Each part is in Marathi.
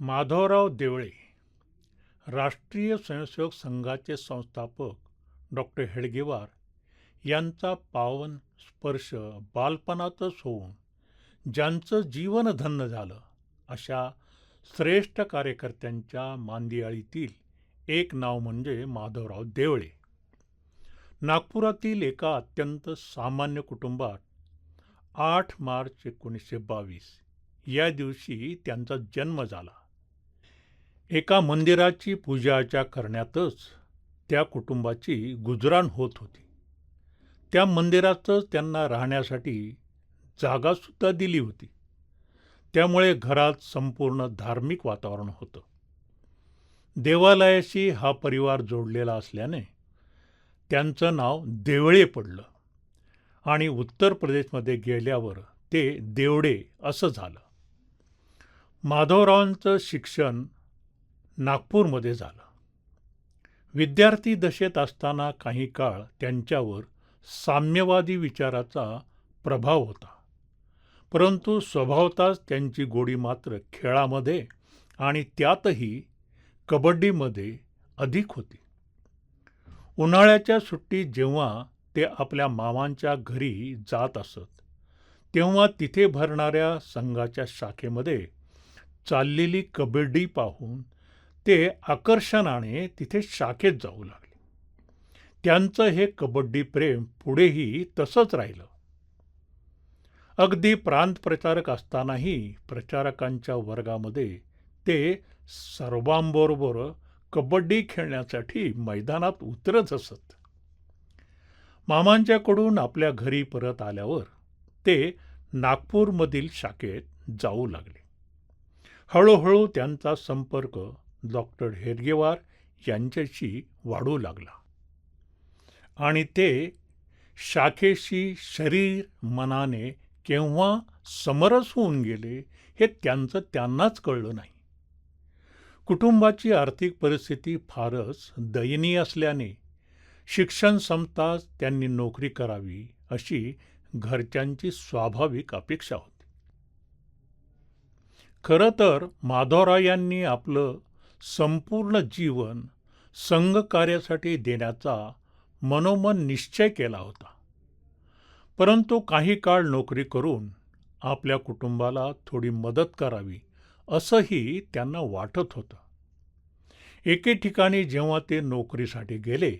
माधवराव देवळे राष्ट्रीय स्वयंसेवक संघाचे संस्थापक डॉक्टर हेडगेवार यांचा पावन स्पर्श बालपणातच होऊन ज्यांचं जीवन धन्य झालं अशा श्रेष्ठ कार्यकर्त्यांच्या मांदियाळीतील एक नाव म्हणजे माधवराव देवळे. नागपुरातील एका अत्यंत सामान्य कुटुंबात आठ मार्च एकोणीसशे बावीस या दिवशी त्यांचा जन्म झाला. एका मंदिराची पूजाच्या करण्यातच त्या कुटुंबाची गुजराण होत होती. त्या मंदिरातच त्यांना राहण्यासाठी जागासुद्धा दिली होती. त्यामुळे घरात संपूर्ण धार्मिक वातावरण होतं. देवालयाशी हा परिवार जोडलेला असल्याने त्यांचं नाव देवळे पडलं आणि उत्तर प्रदेशमध्ये गेल्यावर ते देवडे असं झालं. माधवरावांचं शिक्षण नागपूरमध्ये झालं. विद्यार्थी दशेत असताना काही काळ त्यांच्यावर साम्यवादी विचाराचा प्रभाव होता. परंतु स्वभावताच त्यांची गोडी मात्र खेळामध्ये आणि त्यातही कबड्डीमध्ये अधिक होती. उन्हाळ्याच्या सुट्टीत जेव्हा ते आपल्या मामांच्या घरी जात असत तेव्हा तिथे भरणाऱ्या संघाच्या शाखेमध्ये चाललेली कबड्डी पाहून ते आकर्षणाने तिथे शाखेत जाऊ लागले. त्यांचं हे कबड्डी प्रेम पुढेही तसंच राहिलं. अगदी प्रांत प्रचारक असतानाही प्रचारकांच्या वर्गामध्ये ते सर्वांबरोबर कबड्डी खेळण्यासाठी मैदानात उतरत असत. मामांच्याकडून आपल्या घरी परत आल्यावर ते नागपूरमधील शाखेत जाऊ लागले. हळूहळू त्यांचा संपर्क डॉक्टर हेरगेवार यांच्याशी वाढू लागला. आणि ते शाखेशी शरीर मनाने केव्हा समरस होऊन गेले हे त्यांचं त्यांनाच कळलं नाही. कुटुंबाची आर्थिक परिस्थिती फारच दयनीय असल्याने शिक्षण संपताच त्यांनी नोकरी करावी अशी घरच्यांची स्वाभाविक अपेक्षा होती. खरं तर माधवराव यांनी आपलं संपूर्ण जीवन संघकार्यासाठी देण्याचा मनोमन निश्चय केला होता. परंतु काही काळ नोकरी करून आपल्या कुटुंबाला थोडी मदत करावी असंही त्यांना वाटत होतं. एके ठिकाणी जेव्हा ते नोकरीसाठी गेले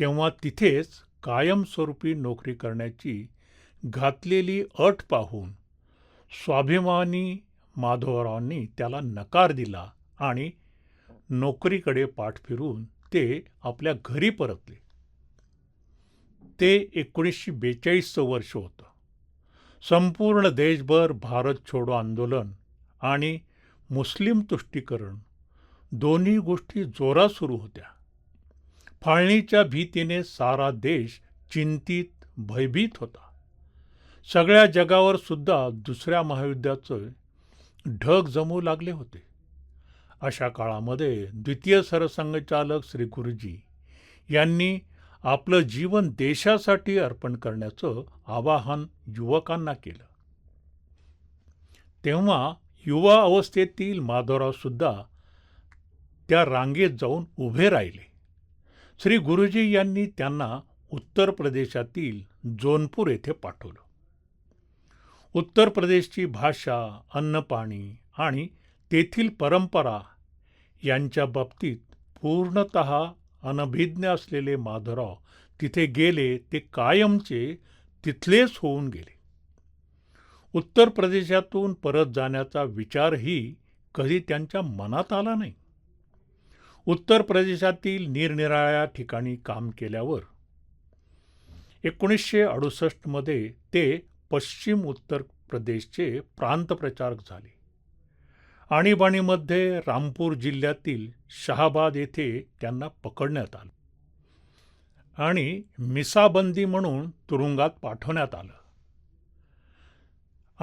तेव्हा तिथेच कायमस्वरूपी नोकरी करण्याची घातलेली अट पाहून स्वाभिमानी माधवरावांनी त्याला नकार दिला आणि नोकरीकडे पाठ फिरून ते आपल्या घरी परतले. ते एकोणीसशे बेचाळीसचं वर्ष होतं. संपूर्ण देशभर भारत छोडो आंदोलन आणि मुस्लिम तुष्टीकरण दोन्ही गोष्टी जोरात सुरू होत्या. फाळणीच्या भीतीने सारा देश चिंतित भयभीत होता. सगळ्या जगावर सुद्धा दुसऱ्या महायुद्धाचं ढग जमू लागले होते. अशा काळामध्ये द्वितीय सरसंघचालक श्री गुरुजी यांनी आपलं जीवन देशासाठी अर्पण करण्याचं आवाहन युवकांना केलं. तेव्हा युवा अवस्थेतील माधवरावसुद्धा त्या रांगेत जाऊन उभे राहिले. श्री गुरुजी यांनी त्यांना उत्तर प्रदेशातील जोनपूर येथे पाठवलं. उत्तर प्रदेशची भाषा अन्नपाणी आणि तेथील परंपरा यांच्या बाबतीत पूर्णत अनभिज्ञ असलेले माधवराव तिथे गेले ते कायमचे तिथलेच होऊन गेले. उत्तर प्रदेशातून परत जाण्याचा विचारही कधी त्यांच्या मनात आला नाही. उत्तर प्रदेशातील निरनिराळ्या ठिकाणी काम केल्यावर एकोणीसशे अडुसष्टमध्ये ते पश्चिम उत्तर प्रदेशचे प्रांतप्रचारक झाले. आणीबाणीमध्ये रामपूर जिल्ह्यातील शहाबाद येथे त्यांना पकडण्यात आलं आणि मिसाबंदी म्हणून तुरुंगात पाठवण्यात आलं.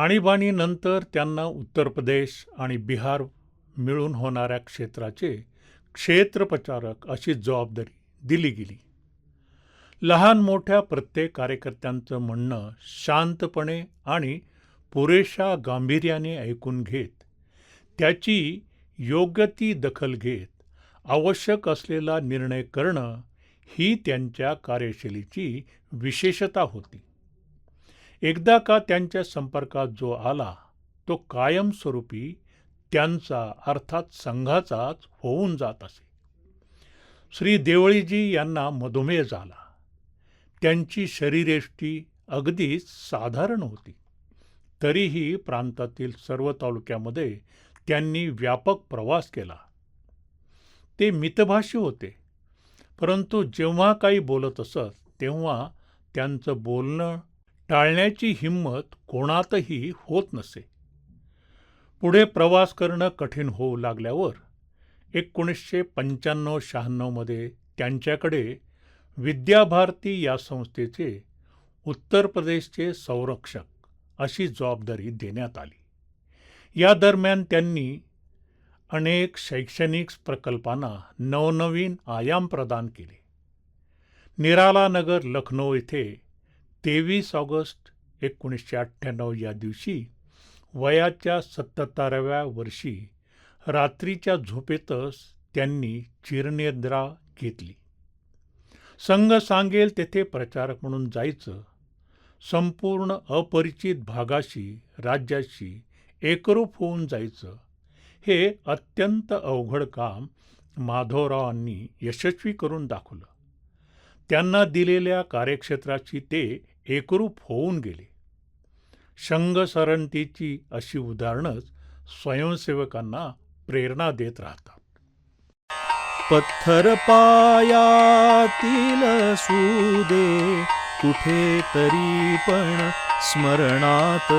आणीबाणीनंतर त्यांना उत्तर प्रदेश आणि बिहार मिळून होणाऱ्या क्षेत्राचे क्षेत्रप्रचारक अशी जबाबदारी दिली गेली. लहान मोठ्या प्रत्येक कार्यकर्त्यांचं म्हणणं शांतपणे आणि पुरेशा गांभीर्याने ऐकून घेत त्याची योग्य ती दखल घेत आवश्यक असलेला निर्णय करणं ही त्यांच्या कार्यशैलीची विशेषता होती. एकदा का त्यांच्या संपर्कात जो आला तो कायमस्वरूपी त्यांचा अर्थात संघाचाच होऊन जात असे. श्री देवळीजी यांना मधुमेह झाला. त्यांची शरीरेष्टी अगदीच साधारण होती. तरीही प्रांतातील सर्व तालुक्यामध्ये त्यांनी व्यापक प्रवास केला. ते मितभाषी होते. परंतु जेव्हा काही बोलत असत तेव्हा त्यांचं बोलणं टाळण्याची हिंमत कोणातही होत नसे. पुढे प्रवास करणं कठीण होऊ लागल्यावर एकोणीसशे पंच्याण्णव शहाण्णवमध्ये त्यांच्याकडे विद्याभारती या संस्थेचे उत्तर प्रदेशचे संरक्षक अशी जबाबदारी देण्यात आली. या दरम्यान त्यांनी अनेक शैक्षणिक प्रकल्पांना नवनवीन आयाम प्रदान केले. निराला नगर लखनौ येथे तेवीस ऑगस्ट एकोणीसशे अठ्ठ्याण्णव या दिवशी वयाच्या सत्तराव्या वर्षी रात्रीच्या झोपेतच त्यांनी चिरनिद्रा घेतली. संघ सांगेल तेथे प्रचारक म्हणून जायचं संपूर्ण अपरिचित भागाशी राज्याशी एकरूप होऊन जायचं. हे अत्यंत अवघड काम माधवरावांनी यशस्वी करून दाखवलं. त्यांना दिलेल्या कार्यक्षेत्राची ते एकरूप होऊन गेले. शंग सरंतीची अशी उदाहरणंच स्वयंसेवकांना प्रेरणा देत राहतात. पत्थर पायातील सुदे कुठे तरी पण स्मरणात.